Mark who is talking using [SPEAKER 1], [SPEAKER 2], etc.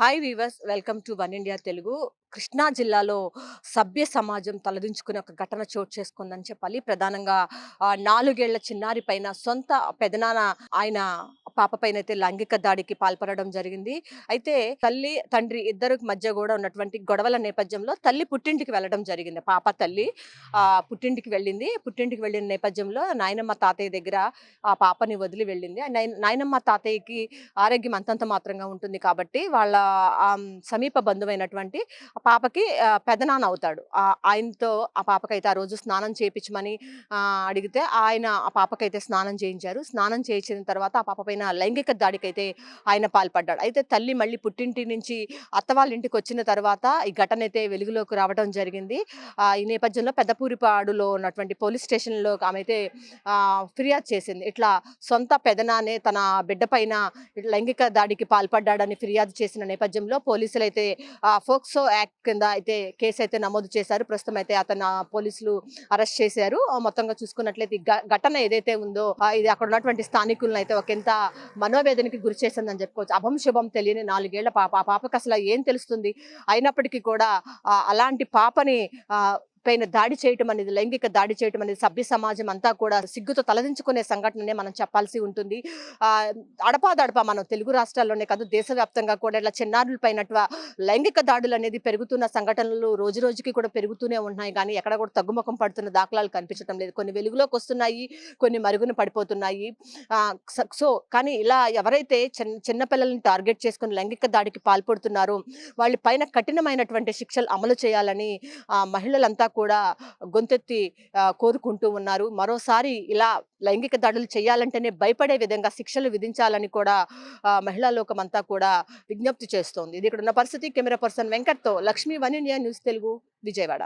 [SPEAKER 1] Hi viewers welcome to one India Telugu. Krishna జిల్లాలో సభ్య సమాజం తలదించుకునే ఒక ఘటన చోటు చేసుకుందని చెప్పాలి. ప్రధానంగా నాలుగేళ్ళ చిన్నారి పైన సొంత పెదనాన్న ఆయన పాప పైన అయితే లైంగిక దాడికి పాల్పడడం జరిగింది. అయితే తల్లి తండ్రి ఇద్దరు మధ్య కూడా ఉన్నటువంటి గొడవల నేపథ్యంలో తల్లి పుట్టింటికి వెళ్ళడం జరిగింది. పాప తల్లి పుట్టింటికి వెళ్ళింది. పుట్టింటికి వెళ్ళిన నేపథ్యంలో నాయనమ్మ తాతయ్య దగ్గర ఆ పాపని వదిలి వెళ్ళింది. నాయనమ్మ తాతయ్యకి ఆరోగ్యం అంతంత మాత్రంగా ఉంటుంది కాబట్టి వాళ్ళ సమీప బంధువైనటువంటి పాపకి పెదనాన్న అవుతాడు. ఆయనతో ఆ పాపకైతే ఆ రోజు స్నానం చేయించమని అడిగితే ఆయన ఆ పాపకైతే స్నానం చేయించారు. స్నానం చేయించిన తర్వాత ఆ పాప పైన లైంగిక దాడికైతే ఆయన పాల్పడ్డాడు. అయితే తల్లి మళ్ళీ పుట్టింటి నుంచి అత్త వాళ్ళ ఇంటికి వచ్చిన తర్వాత ఈ ఘటన అయితే వెలుగులోకి రావడం జరిగింది. ఆ, ఈ నేపథ్యంలో పెద్దపూరిపాడులో ఉన్నటువంటి పోలీస్ స్టేషన్లో ఆమె అయితే ఫిర్యాదు చేసింది. ఇట్లా సొంత పెదనానే తన బిడ్డ పైన లైంగిక దాడికి పాల్పడ్డాడని ఫిర్యాదు చేసిన నేపథ్యంలో పోలీసులు అయితే ఫోక్సో యాక్ట్ కింద అయితే కేసు అయితే నమోదు చేశారు. ప్రస్తుతం అయితే అతను పోలీసులు అరెస్ట్ చేశారు. ఆ, మొత్తంగా చూసుకున్నట్లయితే ఘటన ఏదైతే ఉందో ఇది అక్కడ ఉన్నటువంటి స్థానికులను అయితే ఒక ఎంత మనోవేదనకి గురి చేసిందని చెప్పుకోవచ్చు. అభం శుభం తెలియని నాలుగేళ్ళ పాప. ఆ పాపకు అసలు ఏం తెలుస్తుంది? అయినప్పటికీ కూడా అలాంటి పాపని పైన దాడి చేయటం అనేది లైంగిక దాడి చేయటం అనేది సభ్య సమాజం అంతా కూడా సిగ్గుతో తలదించుకునే సంఘటననే మనం చెప్పాల్సి ఉంటుంది. అడపాదడప మనం తెలుగు రాష్ట్రాల్లోనే కాదు దేశవ్యాప్తంగా కూడా ఇలా చిన్నారుల పైన లైంగిక దాడులు అనేది పెరుగుతున్న సంఘటనలు రోజు రోజుకి కూడా పెరుగుతూనే ఉన్నాయి కానీ ఎక్కడ కూడా తగ్గుముఖం పడుతున్న దాఖలాలు కనిపించడం లేదు. కొన్ని వెలుగులోకి వస్తున్నాయి కొన్ని మరుగున పడిపోతున్నాయి. స- సో కానీ ఇలా ఎవరైతే చిన్న చిన్నపిల్లల్ని టార్గెట్ చేసుకుని లైంగిక దాడికి పాల్పడుతున్నారో వాళ్ళ పైన కఠినమైనటువంటి శిక్షలు అమలు చేయాలని మహిళలంతా కూడా గొంతెత్తి కోరుకుంటూ ఉన్నారు. మరోసారి ఇలా లైంగిక దాడులు చేయాలంటేనే భయపడే విధంగా శిక్షలు విధించాలని కూడా మహిళా లోకం అంతా కూడా విజ్ఞప్తి చేస్తోంది. ఇది ఇక్కడ ఉన్న పరిస్థితి. కెమెరా పర్సన్ వెంకట్తో లక్ష్మీ వన్ న్యూస్ తెలుగు విజయవాడ.